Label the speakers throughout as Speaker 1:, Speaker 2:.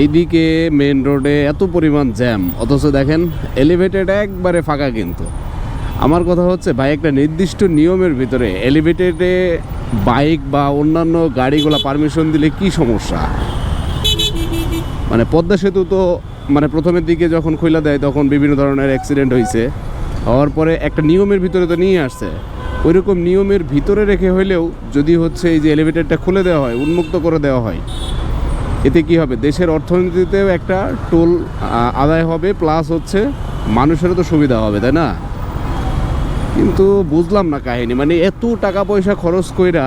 Speaker 1: এইদিকে মেন রোডে এত পরিমাণ জ্যাম অথচ দেখেন এলিভেটেড একবারে ফাঁকা কিন্তু। আমার কথা হচ্ছে, ভাই, একটা নির্দিষ্ট নিয়মের ভিতরে এলিভেটেডে বাইক বা অন্যান্য গাড়িগুলো পারমিশন দিলে কি সমস্যা? মানে পদ্মা সেতু তো মানে প্রথমের দিকে যখন খোলা দেয়, তখন বিভিন্ন ধরনের অ্যাক্সিডেন্ট হয়েছে হওয়ার পরে একটা নিয়মের ভিতরে তো নিয়ে আসছে। ওই রকম নিয়মের ভিতরে রেখে হলেও যদি হচ্ছে এই যে এলিভেটেডটা খুলে দেওয়া হয়, উন্মুক্ত করে দেওয়া হয় এতে কি হবে? দেশের অর্থনীতিতেও একটা টোল আদায় হবে প্লাস হচ্ছে মানুষেরও তো সুবিধা হবে, তাই না? কিন্তু বুঝলাম না কাহিনী মানে এত টাকা পয়সা খরচ কইরা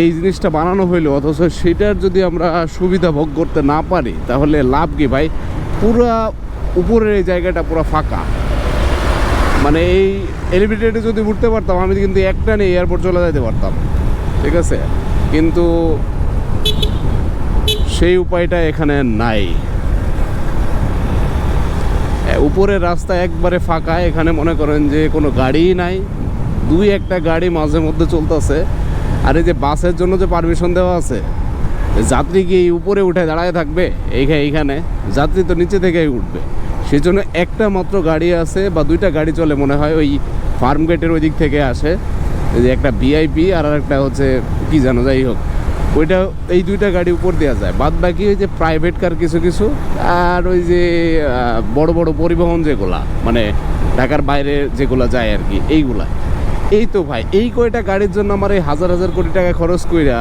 Speaker 1: এই জিনিসটা বানানো হইল, অথচ সেটার যদি আমরা সুবিধা ভোগ করতে না পারি, তাহলে লাভ কি ভাই? পুরা উপরের এই জায়গাটা পুরো ফাঁকা। মানে এই এলিভেটেডে যদি উঠতে পারতাম, আমি কিন্তু একটা নিয়ে এয়ারপোর্ট চলে যেতে পারতাম, ঠিক আছে? কিন্তু সেই উপায়টা এখানে নাই। উপরের রাস্তা একবারে ফাঁকা, এখানে মনে করেন যে কোনো গাড়িই নাই। দুই একটা গাড়ি মাঝে মধ্যে চলতেছে। আর এই যে বাসের জন্য যে পারমিশন দেওয়া আছে যাত্রী কি উপরে উঠে দাঁড়ায় থাকবে? এইখানে এইখানে। যাত্রী তো নিচে থেকেই উঠবে। সেই জন্য একটা মাত্র গাড়ি আছে বা দুইটা গাড়ি চলে মনে হয় ওই ফার্ম গেটের ওই দিক থেকে আসে। যে একটা ভিআইপি আর একটা হচ্ছে কি জানো যাই হোক। ওইটা এই দুইটা গাড়ি উপর দেওয়া যায়। বাদ বাকি ওই যে প্রাইভেট কার কিছু কিছু আর ওই যে বড় বড় পরিবহন যেগুলা মানে ঢাকার বাইরে যেগুলা যায় আর কি, এইগুলা। এই তো ভাই, এই কয়টা গাড়ির জন্য আমার এই হাজার হাজার কোটি টাকা খরচ কইরা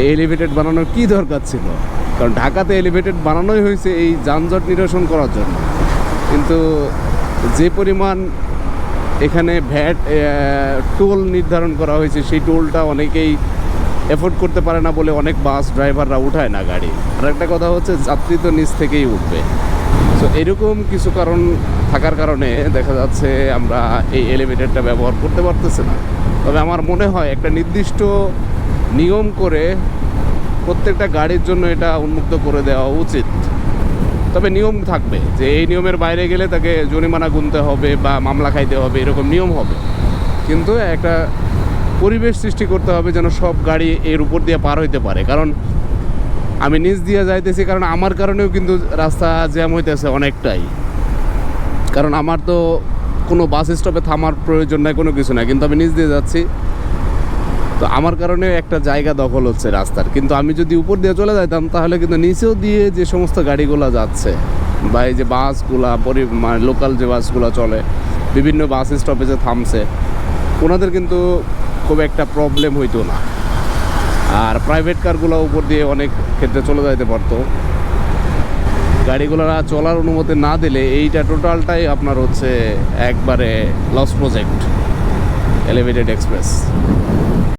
Speaker 1: এই এলিভেটেড বানানোর কি দরকার ছিল? কারণ ঢাকাতে এলিভেটেড বানানোই হয়েছে এই যানজট নিরসন করার জন্য। কিন্তু যে পরিমাণ এখানে ভ্যাট টোল নির্ধারণ করা হয়েছে, সেই টোলটা অনেকেই এফোর্ড করতে পারে না বলে অনেক বাস ড্রাইভাররা উঠায় না গাড়ি। আর একটা কথা হচ্ছে, যাত্রী তো নিচ থেকেই উঠবে। তো এরকম কিছু কারণ থাকার কারণে দেখা যাচ্ছে আমরা এই এলিভেটেডটা ব্যবহার করতে পারতেছি না। তবে আমার মনে হয় একটা নির্দিষ্ট নিয়ম করে প্রত্যেকটা গাড়ির জন্য এটা উন্মুক্ত করে দেওয়া উচিত। তবে নিয়ম থাকবে যে এই নিয়মের বাইরে গেলে তাকে জরিমানা গুনতে হবে বা মামলা খাইতে হবে, এরকম নিয়ম হবে। কিন্তু একটা পরিবেশ সৃষ্টি করতে হবে যেন সব গাড়ি এর উপর দিয়ে পার হইতে পারে। কারণ আমি নিচ দিয়ে যাইতেছি, কারণ আমার কারণেও কিন্তু রাস্তা জ্যাম হইতেছে অনেকটাই। কারণ আমার তো কোনো বাস স্টপে থামার প্রয়োজন নাই, কোনো কিছু নাই। কিন্তু আমি নিচ দিয়ে যাচ্ছি। তো আমার কারণে একটা জায়গা দখল হচ্ছে রাস্তার। কিন্তু আমি যদি উপর দিয়ে চলে যাইতাম, তাহলে কিন্তু নিচেও দিয়ে যে সমস্ত গাড়িগুলো যাচ্ছে বা এই যে বাসগুলা, পরি মানে লোকাল যে বাসগুলো চলে, বিভিন্ন বাস স্টপেজে থামছে, ওনাদের কিন্তু খুব একটা প্রবলেম হইতো না। আর প্রাইভেট কারগুলো উপর দিয়ে অনেক ক্ষেত্রে চলে যাইতে পারতো। গাড়িগুলোরা চলার অনুমতি না দিলে এইটা টোটালটাই আপনার হচ্ছে একবারে লস প্রজেক্ট এলিভেটেড এক্সপ্রেস